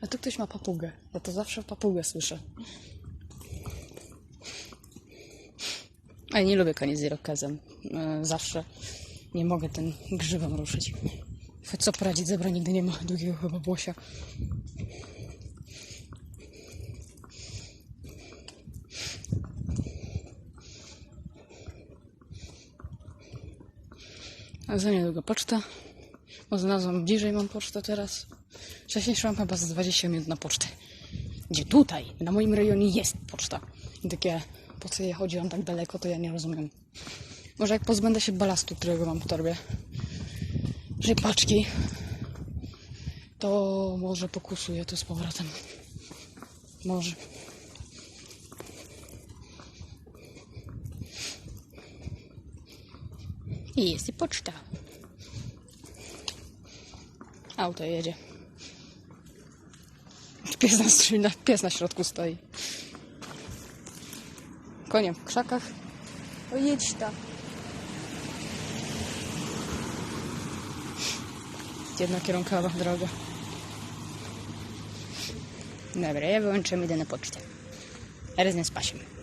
A tu ktoś ma papugę. Ja to zawsze papugę słyszę. A ja nie lubię koniec z irokezem. E, Zawsze nie mogę ten grzywem ruszyć. Co poradzić, zebra nigdy nie ma długiego chyba błosia. A za niedługo poczta. Bo znalazłam bliżej mam pocztę teraz. Wcześniej szłam chyba z 20 minut na pocztę. Gdzie tutaj, na moim rejonie jest poczta. I takie, po co ja chodziłam tak daleko, to ja nie rozumiem. Może jak pozbędę się balastu, którego mam w torbie, że paczki, to może pokusuję to z powrotem. Może. I jest i poczta. Auto jedzie. Pies na, pies na środku stoi. Koniem w krzakach. O jedź tam. Jednokierunkowa droga. Dobra, ja wyłączymy, idę na pocztę. Teraz nie spasiem.